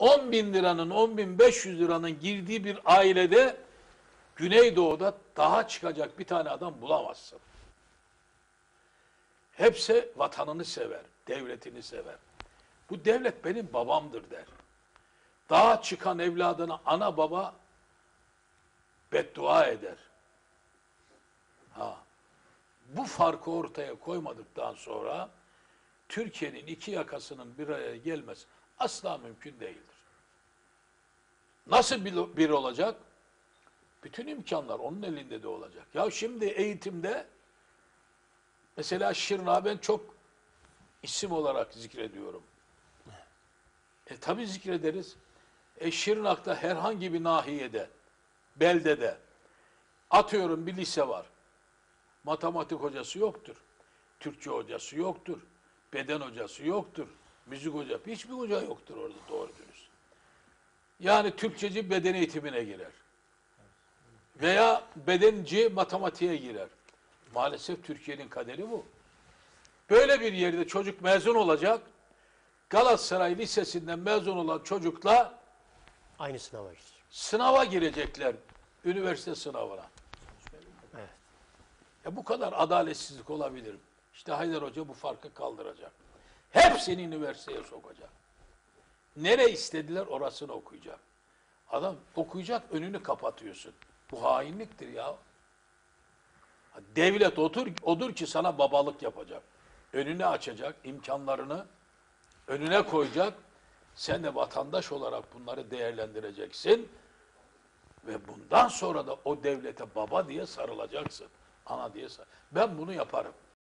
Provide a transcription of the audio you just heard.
10 bin liranın, 10 bin 500 liranın girdiği bir ailede Güneydoğu'da daha çıkacak bir tane adam bulamazsın. Hepsi vatanını sever, devletini sever. Bu devlet benim babamdır der. Daha çıkan evladına ana baba beddua eder. Ha. Bu farkı ortaya koymadıktan sonra Türkiye'nin iki yakasının bir araya gelmesi asla mümkün değildir. Nasıl bir, olacak? Bütün imkanlar onun elinde de olacak. Ya şimdi eğitimde mesela Şırnak'ı ben çok isim olarak zikrediyorum. E tabi zikrederiz. E Şırnak'ta herhangi bir nahiyede, beldede atıyorum bir lise var. Matematik hocası yoktur. Türkçe hocası yoktur. Beden hocası yoktur. Müzik hocası, hiçbir hoca yoktur orada doğru dürüst. Yani Türkçeci beden eğitimine girer. Veya bedenci matematiğe girer. Maalesef Türkiye'nin kaderi bu. Böyle bir yerde çocuk mezun olacak. Galatasaray Lisesi'nden mezun olan çocukla Aynı sınava girecek. sınava girecekler. Üniversite sınavına. Evet. Ya bu kadar adaletsizlik olabilir. mi? İşte Haydar Hoca bu farkı kaldıracak. Hepsini üniversiteye sokacak. Nere istediler orasını okuyacak. Adam okuyacak önünü kapatıyorsun. Bu hainliktir ya. Devlet otur, odur ki sana babalık yapacak. Önünü açacak, imkanlarını önüne koyacak. Sen de vatandaş olarak bunları değerlendireceksin. Ve bundan sonra da o devlete baba diye sarılacaksın. Ana diye sar. Ben bunu yaparım.